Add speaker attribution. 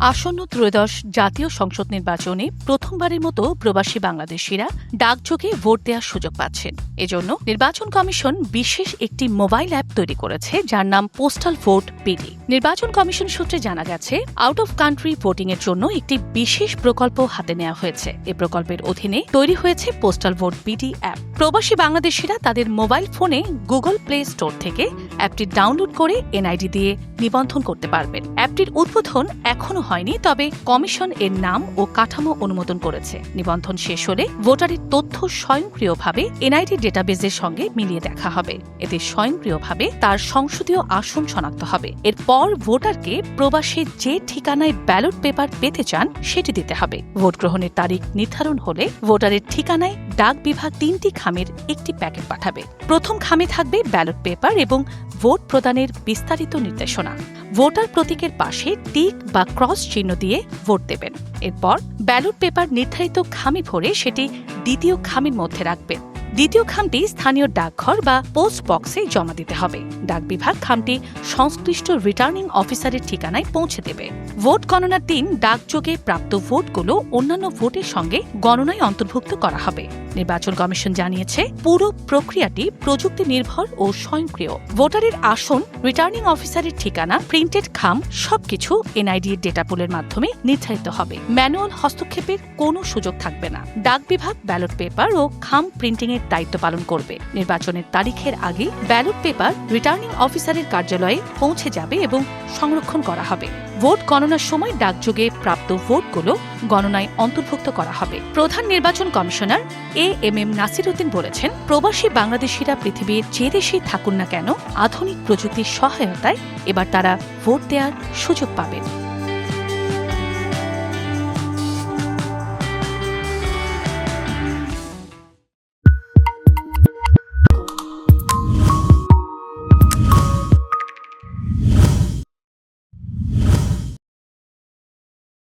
Speaker 1: আসন্ন ত্রয়োদশ জাতীয় সংসদ নির্বাচনে প্রথমবারের মতো প্রবাসী বাংলাদেশিরা ডাকযোগে ভোট দেওয়ার সুযোগ পাচ্ছেন। এজন্য নির্বাচন কমিশন বিশেষ একটি মোবাইল অ্যাপ তৈরি করেছে, যার নাম পোস্টাল ভোট পিডি। নির্বাচন কমিশন সূত্রে জানা গেছে আউট অফ কান্ট্রি ভোটিং এর জন্য একটি বিশেষ প্রকল্প হাতে নেওয়া হয়েছে। এ প্রকল্পের অধীনে তৈরি হয়েছে পোস্টাল ভোট পিডি অ্যাপ। প্রবাসী বাংলাদেশিরা তাদের মোবাইল ফোনে গুগল প্লে স্টোর থেকে অ্যাপটি ডাউনলোড করে এনআইডি দিয়ে নিবন্ধন করতে পারবেন। অ্যাপটির উদ্বোধন এখনও হয়নি, তবে কমিশন এর নাম ও কাঠামো অনুমোদন করেছে। নিবন্ধন শেষ হলে ভোটারের তথ্য স্বয়ংক্রিয়ভাবে এনআইডি ডেটাবেজের সঙ্গে মিলিয়ে দেখা হবে। এতে স্বয়ংক্রিয়ভাবে তার সংসদীয় আসন শনাক্ত হবে। এরপর ভোটারকে প্রবাসী যে ঠিকানায় ব্যালট পেপার পেতে চান, সেটি দিতে হবে। ভোট গ্রহণের তারিখ নির্ধারণ হলে ভোটারের ঠিকানায় ডাক বিভাগ তিনটি খামের একটি প্যাকেট পাঠাবে। প্রথম খামে থাকবে ব্যালট পেপার এবং ভোট প্রদানের বিস্তারিত নির্দেশনা। ভোটার প্রতীকের পাশে টিক বা ক্রস চিহ্ন দিয়ে ভোট দেবেন। এরপর ব্যালট পেপার নির্ধারিত খামে ভরে সেটি দ্বিতীয় খামের মধ্যে রাখবেন। দ্বিতীয় খামটি স্থানীয় ডাকঘর বা পোস্ট বক্সে জমা দিতে হবে। ডাক বিভাগ খামটি সংশ্লিষ্ট রিটার্নিং অফিসারের ঠিকানায় পৌঁছে দেবে। ভোট গণনার দিন ডাকযোগে প্রাপ্ত ভোটগুলো অন্যান্য ভোটের সঙ্গে গণনায় অন্তর্ভুক্ত করা হবে। নির্বাচন কমিশন জানিয়েছে, পুরো প্রক্রিয়াটি প্রযুক্তি নির্ভর ও স্বয়ংক্রিয়। ভোটারের আসন, রিটার্নিং অফিসারের ঠিকানা, প্রিন্টেড খাম, সবকিছু এনআইডি ডেটা পুলের মাধ্যমে নির্ধারিত হবে। ম্যানুয়াল হস্তক্ষেপের কোনো সুযোগ থাকবে না। ডাক বিভাগ ব্যালট পেপার ও খাম প্রিন্টিং এর দায়িত্ব পালন করবে। নির্বাচনের তারিখের আগে ব্যালট পেপার রিটার্নিং অফিসারের কার্যালয়ে পৌঁছে যাবে এবং সংরক্ষণ করা হবে। ভোট গণনার সময় ডাকযোগে প্রাপ্ত ভোটগুলো গণনায় অন্তর্ভুক্ত করা হবে। প্রধান নির্বাচন commissioner A M M Nasir Uddin বলেছেন, প্রবাসী বাংলাদেশিরা পৃথিবীর যে দেশেই থাকুন না কেন, আধুনিক প্রযুক্তির সহায়তায় এবার তারা ভোট দেওয়ার সুযোগ পাবেন